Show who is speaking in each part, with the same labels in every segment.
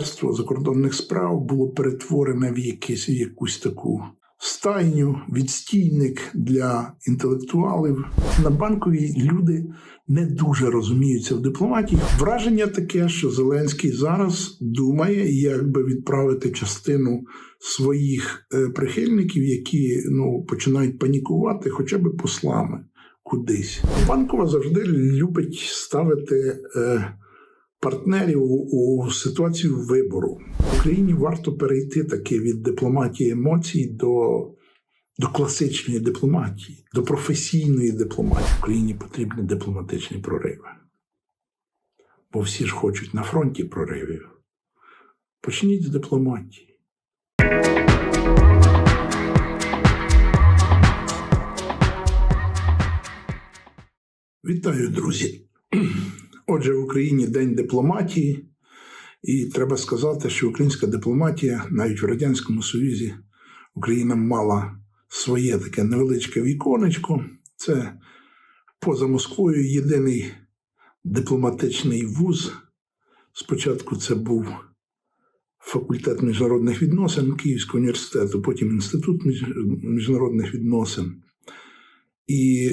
Speaker 1: Міністерство закордонних справ було перетворене в якийсь якусь таку стайню, відстійник для інтелектуалів. На банковій люди не дуже розуміються в дипломатії. Враження таке, що Зеленський зараз думає, як би відправити частину своїх е, прихильників, які ну починають панікувати, хоча б послами кудись. Банкова завжди любить ставити. Е, партнерів у ситуацію вибору в Україні варто перейти таки від дипломатії емоцій до до класичної дипломатії, до професійної дипломатії. В Україні потрібні дипломатичні прориви. Бо всі ж хочуть на фронті проривів. Почніть з дипломатії. Вітаю, друзі! Отже, в Україні День дипломатії, і треба сказати, що українська дипломатія навіть в Радянському Союзі Україна мала своє таке невеличке віконечко. Це поза Москвою єдиний дипломатичний вуз. Спочатку це був факультет міжнародних відносин Київського університету, потім Інститут міжнародних відносин. І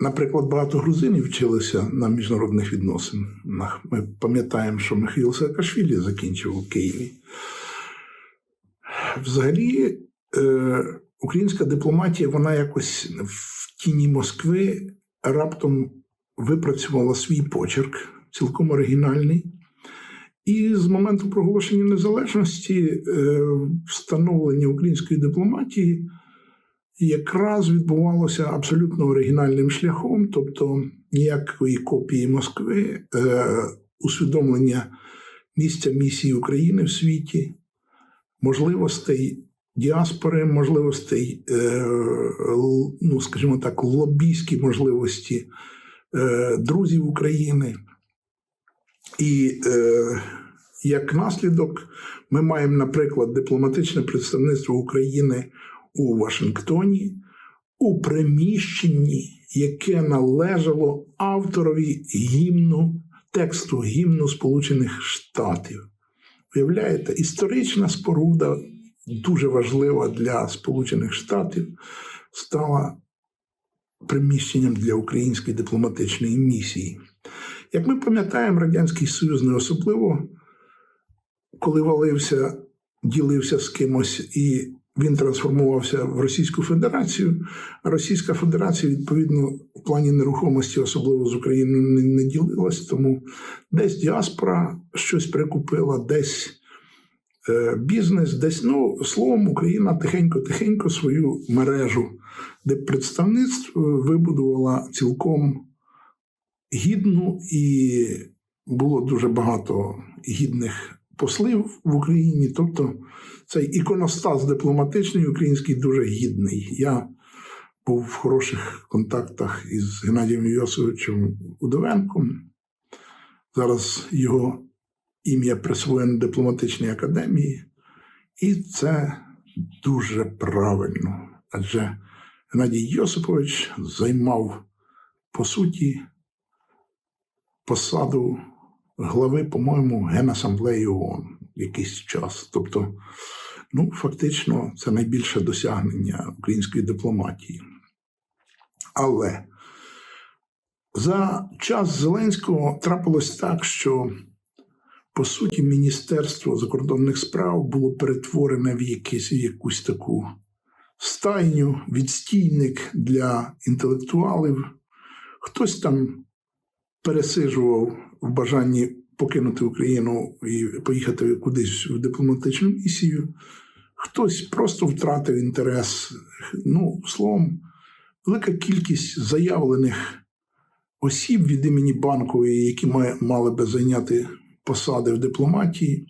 Speaker 1: Наприклад, багато грузинів вчилися на міжнародних відносинах. Ми пам'ятаємо, що Михайло Саакашвілі закінчив у Києві. Взагалі, е, українська дипломатія, вона якось в тіні Москви раптом випрацювала свій почерк, цілком оригінальний. І з моменту проголошення незалежності е, встановлення української дипломатії якраз відбувалося абсолютно оригінальним шляхом, тобто ніякої копії Москви, е, усвідомлення місця місії України в світі, можливостей діаспори, можливостей, е, ну скажімо так, лобійські можливості е, друзів України. І е, як наслідок ми маємо, наприклад, дипломатичне представництво України у Вашингтоні у приміщенні, яке належало авторові гімну, тексту гімну Сполучених Штатів. Уявляєте, історична споруда, дуже важлива для Сполучених Штатів, стала приміщенням для української дипломатичної місії. Як ми пам'ятаємо, Радянський Союз не особливо, коли валився, ділився з кимось і він трансформувався в Російську Федерацію. А Російська Федерація, відповідно, в плані нерухомості, особливо з Україною, не, не ділилась. Тому десь діаспора щось прикупила, десь е, бізнес, десь ну словом, Україна тихенько-тихенько свою мережу, де представництв вибудувала цілком гідну і було дуже багато гідних послів в Україні. Тобто цей іконостас дипломатичний український дуже гідний. Я був в хороших контактах із Геннадієм Йосовичем Удовенком. Зараз його ім'я присвоєно дипломатичній академії, і це дуже правильно. Адже Геннадій Йосипович займав по суті посаду глави, по-моєму, Генасамблеї ООН якийсь час. Тобто, ну, фактично, це найбільше досягнення української дипломатії. Але за час Зеленського трапилось так, що, по суті, Міністерство закордонних справ було перетворене в якийсь, в якусь таку стайню, відстійник для інтелектуалів. Хтось там пересижував в бажанні покинути Україну і поїхати кудись в дипломатичну місію. Хтось просто втратив інтерес. Ну, словом, велика кількість заявлених осіб від імені банкової, які мали би зайняти посади в дипломатії,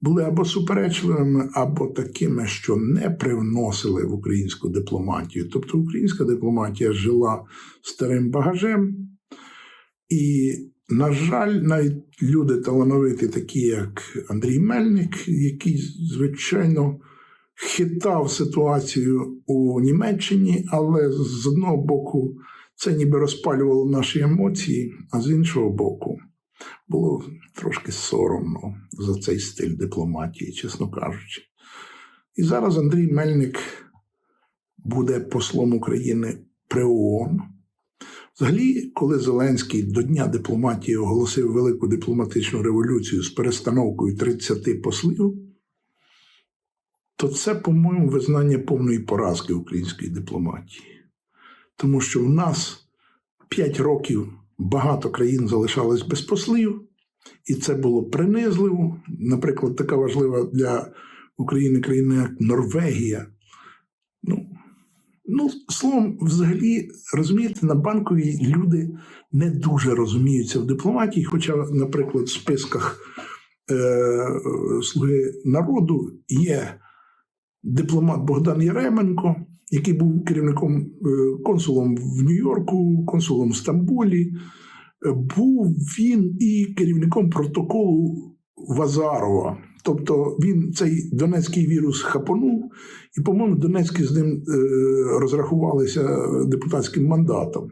Speaker 1: були або суперечливими, або такими, що не привносили в українську дипломатію. Тобто українська дипломатія жила старим багажем. І, на жаль, навіть люди талановиті, такі як Андрій Мельник, який, звичайно, хитав ситуацію у Німеччині, але з одного боку це ніби розпалювало наші емоції, а з іншого боку, Було трошки соромно за цей стиль дипломатії, чесно кажучи. І зараз Андрій Мельник буде послом України при ООН. Взагалі, коли Зеленський до Дня дипломатії оголосив велику дипломатичну революцію з перестановкою 30 послів, то це, по-моєму, визнання повної поразки української дипломатії. Тому що в нас 5 років багато країн залишалось без послів, і це було принизливо. Наприклад, така важлива для України країна, як Норвегія. Ну, словом, взагалі, розумієте, на банковій люди не дуже розуміються в дипломатії, хоча, наприклад, в списках е, Слуги народу є дипломат Богдан Яременко, який був керівником е, консулом в Нью-Йорку, консулом в Стамбулі. Е, Був він і керівником протоколу Вазарова. Тобто він цей донецький вірус хапонув, і, по-моєму, Донецькі з ним е, розрахувалися депутатським мандатом.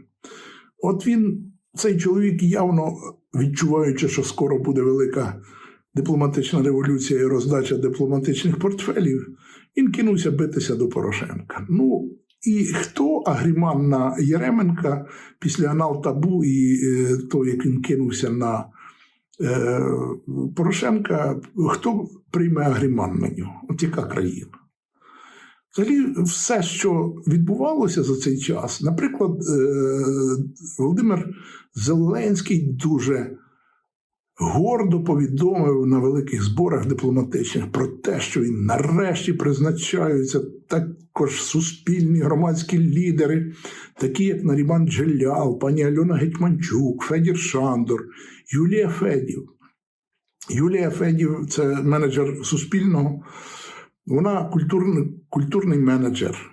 Speaker 1: От він, цей чоловік, явно відчуваючи, що скоро буде велика дипломатична революція і роздача дипломатичних портфелів, він кинувся битися до Порошенка. Ну, і хто агріман на Єременка після анал табу і е, то, як він кинувся на Порошенка, хто прийме агріман на нього? От яка країна? Взагалі, все, що відбувалося за цей час, наприклад, е, Володимир Зеленський дуже гордо повідомив на великих зборах дипломатичних про те, що він нарешті призначаються також суспільні громадські лідери, такі як Наріман Джелял, пані Альона Гетьманчук, Федір Шандор, Юлія Федів. Юлія Федів це менеджер Суспільного. Вона культурний, культурний менеджер.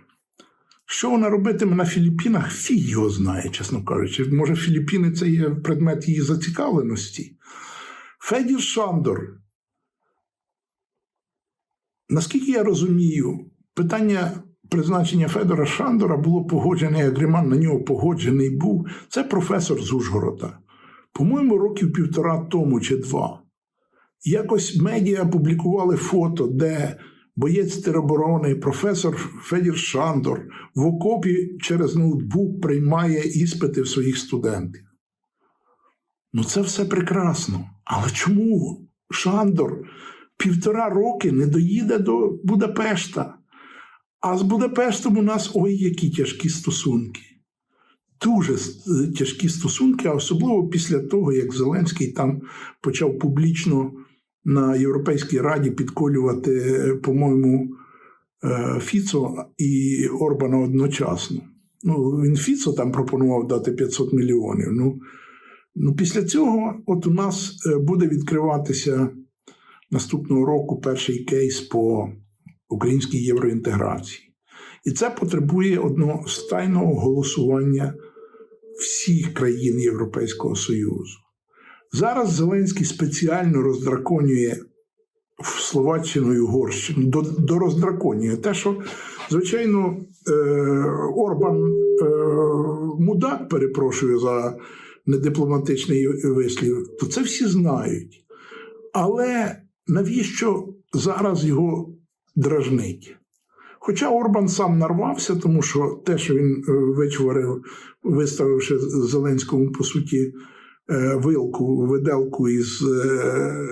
Speaker 1: Що вона робитиме на Філіппінах, фіг його знає, чесно кажучи. Може, Філіппіни це є предмет її зацікавленості. Федір Шандор. Наскільки я розумію, питання призначення Федора Шандора було погоджене, агриман на нього погоджений був. Це професор з Ужгорода. По-моєму, років півтора тому чи два. Якось медіа публікували фото, де боєць тероборони, професор Федір Шандор в окопі через ноутбук приймає іспити в своїх студентів. Ну, це все прекрасно. Але чому Шандор півтора роки не доїде до Будапешта? А з Будапештом у нас ой, які тяжкі стосунки. Дуже тяжкі стосунки, а особливо після того, як Зеленський там почав публічно на Європейській Раді підколювати, по-моєму, Фіцо і Орбана одночасно. Ну, він Фіцо там пропонував дати 500 мільйонів. Ну, ну після цього, от у нас буде відкриватися наступного року перший кейс по українській євроінтеграції. І це потребує одностайного голосування всіх країн Європейського Союзу. Зараз Зеленський спеціально роздраконює Словаччину і Угорщину, до, дороздраконює те, що, звичайно, е, Орбан е, мудак перепрошую за недипломатичний вислів, то це всі знають. Але навіщо зараз його дражнить? Хоча Орбан сам нарвався, тому що те, що він вичворив, виставивши Зеленському, по суті, вилку, виделку із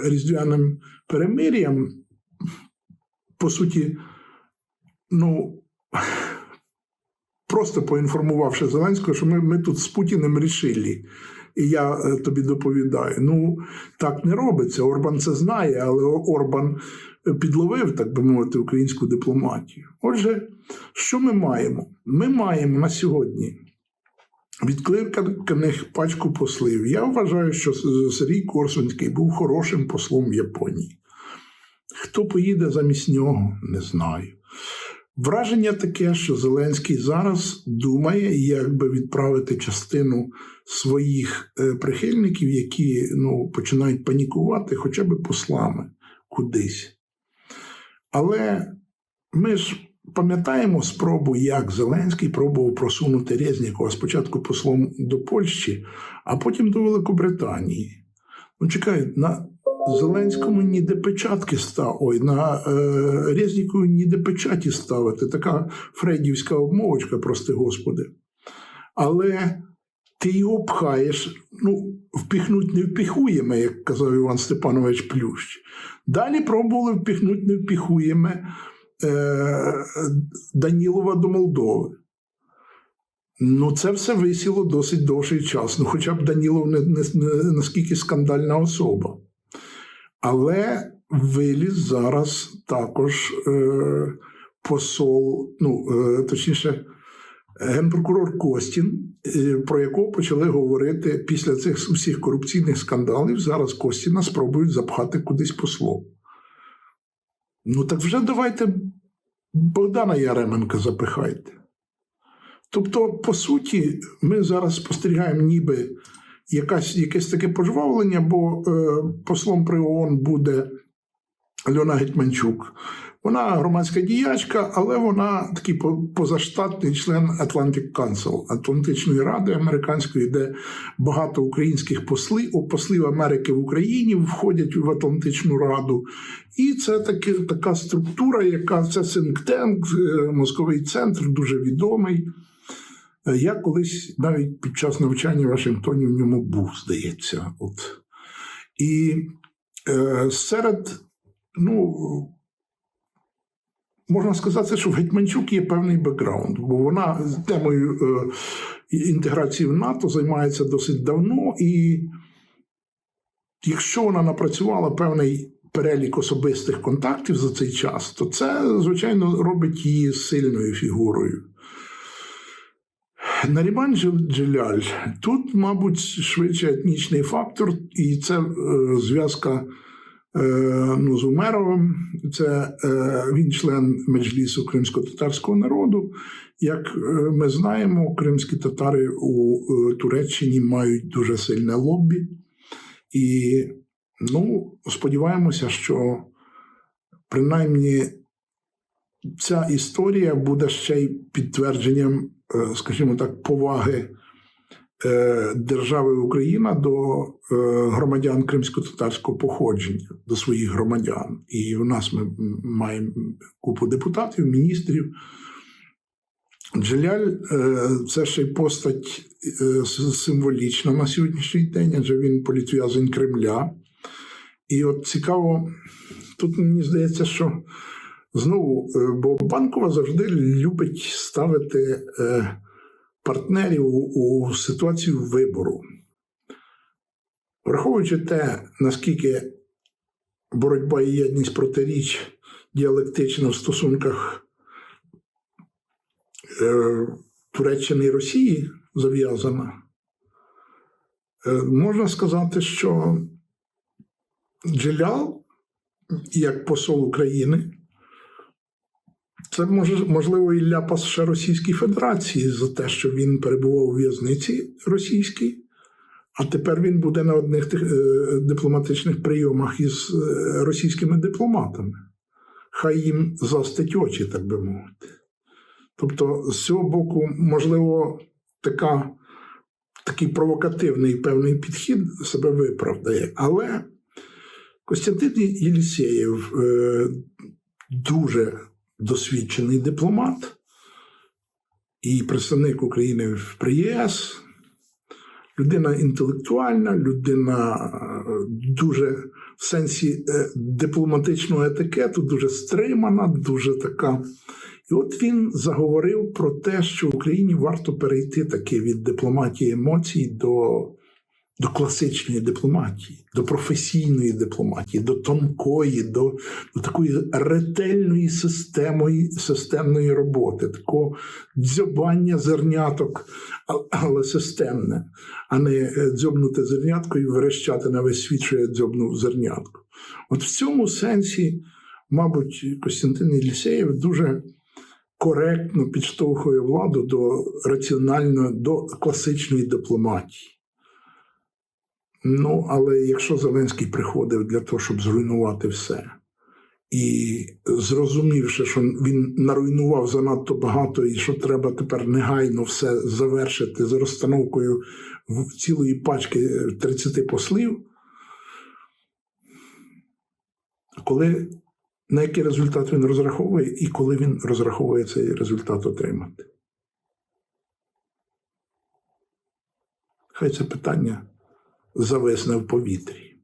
Speaker 1: різдвяним перемир'ям, по суті, ну, просто поінформувавши Зеленського, що ми, ми тут з Путіним рішили. І я тобі доповідаю. Ну, так не робиться. Орбан це знає, але Орбан підловив, так би мовити, українську дипломатію. Отже, що ми маємо? Ми маємо на сьогодні відкликаних пачку послів. Я вважаю, що Сергій Корсунський був хорошим послом в Японії. Хто поїде замість нього, не знаю. Враження таке, що Зеленський зараз думає, як би відправити частину своїх прихильників, які ну, починають панікувати, хоча б послами кудись. Але ми ж пам'ятаємо спробу, як Зеленський пробував просунути Резнікова спочатку послом до Польщі, а потім до Великобританії. Ну, чекай, на Зеленському ніде печатки став. Ой, на е, Резнікові ніде печаті ставити. Така фредівська обмовочка, прости господи. Але ти його пхаєш, ну, впіхнуть не впіхуємо, як казав Іван Степанович Плющ. Далі пробували впіхнуть не впіхуємо е, Данілова до Молдови. Ну, це все висіло досить довший час. Ну, хоча б Данілов не, не, не наскільки скандальна особа. Але виліз зараз також е, посол, ну, е, точніше, генпрокурор Костін, е, про якого почали говорити після цих усіх корупційних скандалів. Зараз Костіна спробують запхати кудись послом. Ну, так вже давайте Богдана Яременка запихайте. Тобто, по суті, ми зараз спостерігаємо ніби якась, якесь таке пожвавлення, бо е, послом при ООН буде Альона Гетьманчук. Вона громадська діячка, але вона такий позаштатний член Atlantic Council, Атлантичної ради американської, де багато українських послів, послів Америки в Україні входять в Атлантичну Раду. І це таки, така структура, яка це е, мозковий центр, дуже відомий. Я колись навіть під час навчання в Вашингтоні в ньому був, здається. От. І е, серед, ну, можна сказати, що в Гетьманчук є певний бекграунд, бо вона темою е, інтеграції в НАТО займається досить давно, і якщо вона напрацювала певний перелік особистих контактів за цей час, то це, звичайно, робить її сильною фігурою. Наріман Джел- Джеляль тут, мабуть, швидше етнічний фактор, і це е, зв'язка ну, з Умеровим. Це е, він член меджлісу кримсько-татарського народу. Як е, ми знаємо, кримські татари у е, Туреччині мають дуже сильне лоббі. І ну, сподіваємося, що принаймні ця історія буде ще й підтвердженням, е, скажімо так, поваги е, держави Україна до е, громадян кримсько-татарського походження, до своїх громадян. І у нас ми маємо купу депутатів, міністрів. Джеляль е, це ще й постать е, символічна на сьогоднішній день, адже він політв'язень Кремля. І от цікаво, тут мені здається, що знову, е, бо банкова завжди любить ставити е, партнерів у, ситуацію вибору. Враховуючи те, наскільки боротьба і єдність протиріч діалектична в стосунках е, Туреччини і Росії зав'язана, е, можна сказати, що Джелял, як посол України, це може, можливо і ляпас ще Російській Федерації за те, що він перебував у в'язниці російській, а тепер він буде на одних тих, е, дипломатичних прийомах із е, російськими дипломатами. Хай їм застить очі, так би мовити. Тобто, з цього боку, можливо, така, такий провокативний певний підхід себе виправдає. Але Костянтин Єлісєєв е, дуже досвідчений дипломат і представник України при ЄС, людина інтелектуальна, людина е, дуже в сенсі е, дипломатичного етикету, дуже стримана, дуже така. І от він заговорив про те, що в Україні варто перейти таки від дипломатії емоцій до, до класичної дипломатії, до професійної дипломатії, до тонкої, до, до такої ретельної системої, системної роботи, такого дзьобання зерняток, але системне, а не е, дзьобнути зернятко і верещати на весь світ, що я дзьобнув зернятко. От в цьому сенсі, мабуть, Костянтин Єлісеєв дуже коректно підштовхує владу до раціональної, до класичної дипломатії. Ну, але якщо Зеленський приходив для того, щоб зруйнувати все, і зрозумівши, що він наруйнував занадто багато, і що треба тепер негайно все завершити з розстановкою цілої пачки 30 послів, коли, на який результат він розраховує, і коли він розраховує цей результат отримати. Хай це питання зависне в повітрі.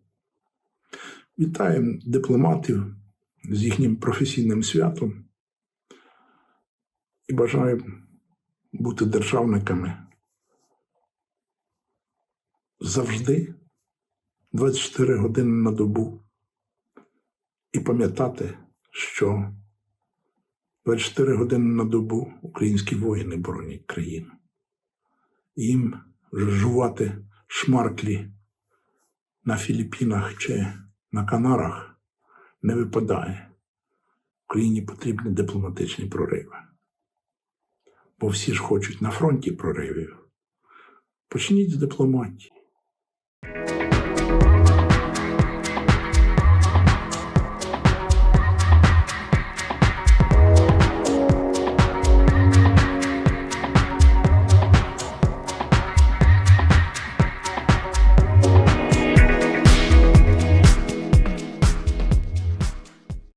Speaker 1: Вітаємо дипломатів з їхнім професійним святом і бажаємо бути державниками завжди 24 години на добу і пам'ятати, що 24 години на добу українські воїни боронять країну. Їм жувати шмарклі на Філіппінах чи на Канарах не випадає. Україні потрібні дипломатичні прориви. Бо всі ж хочуть на фронті проривів. Почніть з дипломатії.